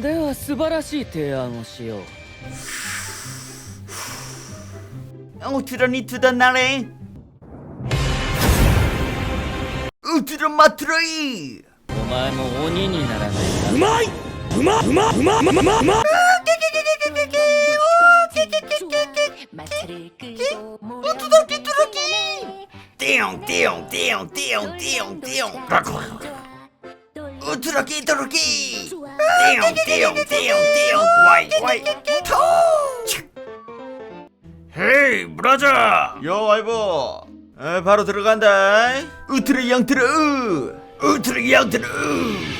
では素晴らしい提案をしよう。らにつだなれ。らまつらい。お前も鬼にならないうまい！うまうまうまうまうまうまううきとるき 띠용 띠용 띠용 띠용 와이 와이 토 헤이 브라자! 요 와이버 에, 바로 들어간다. 울트라 양트라 으! 울트라 양트라 으